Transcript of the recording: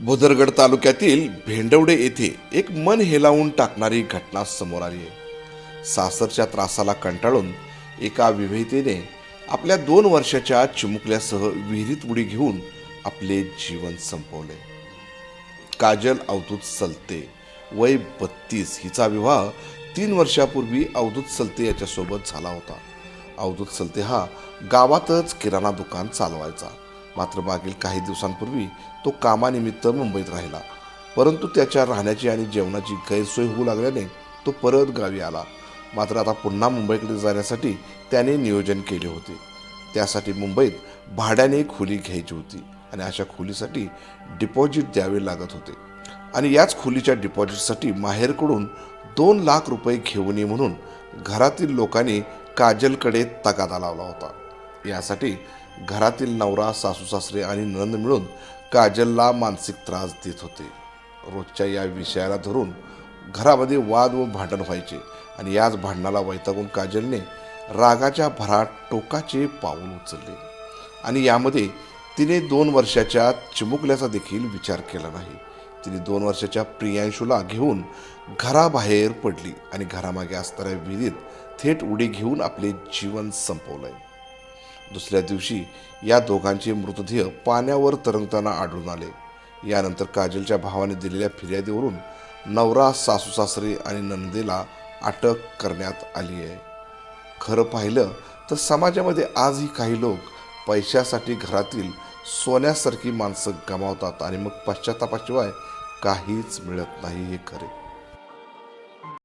भुदरगड तालुक्यातील भेंडवडे येथे एक मन हेलावून टाकणारी घटना समोर आली आहे. सासरच्या त्रासाला कंटाळून एका विवाहितेने आपल्या दोन वर्षाच्या चिमुकल्यासह विहिरीत उडी घेऊन आपले जीवन संपवले. काजल अवधूत सलते वय बत्तीस हिचा विवाह तीन वर्षापूर्वी अवधूत सलते याच्यासोबत झाला होता. अवधूत सलते हा गावातच किराणा दुकान चालवायचा. मात्र मागील काही दिवसांपूर्वी तो कामानिमित्त मुंबईत राहिला. परंतु त्याच्या राहण्याची आणि जेवणाची गैरसोय होऊ लागल्याने तो परत गावी आला. मात्र आता पुन्हा मुंबईकडे जाण्यासाठी त्याने नियोजन केले होते. त्यासाठी मुंबईत भाड्याने खोली घ्यायची होती आणि अशा खोलीसाठी डिपॉझिट द्यावे लागत होते. आणि याच खोलीच्या डिपॉझिटसाठी माहेरकडून दोन लाख रुपये घेऊन ये म्हणून घरातील लोकांनी काजलकडे तगादा लावला होता. यासाठी घरातील नवरा सासू सासरे आणि नंद मिळून काजलला मानसिक त्रास देत होते. रोजच्या या विषयाला धरून घरामध्ये वाद व भांडण व्हायचे आणि याच भांडणाला वैतागून काजलने रागाच्या भरात टोकाचे पाऊल उचलले. आणि यामध्ये तिने दोन वर्षाच्या चिमुकल्याचा देखील विचार केला नाही. तिने दोन वर्षाच्या प्रियांशूला घेऊन घराबाहेर पडली आणि घरामागे असणाऱ्या विहिरीत थेट उडी घेऊन आपले जीवन संपवलंय. दुसऱ्या दिवशी या दोघांचे मृतदेह पाण्यावर तरंगताना आढळून आले. यानंतर काजलच्या भावाने दिलेल्या फिर्यादीवरून नवरा सासू सासरे आणि नंदेला अटक करण्यात आली आहे. खरं पाहिलं तर समाजामध्ये आजही काही लोक पैशासाठी घरातील सोन्यासारखी माणसं गमावतात आणि मग पश्चातापाशिवाय काहीच मिळत नाही हे खरे.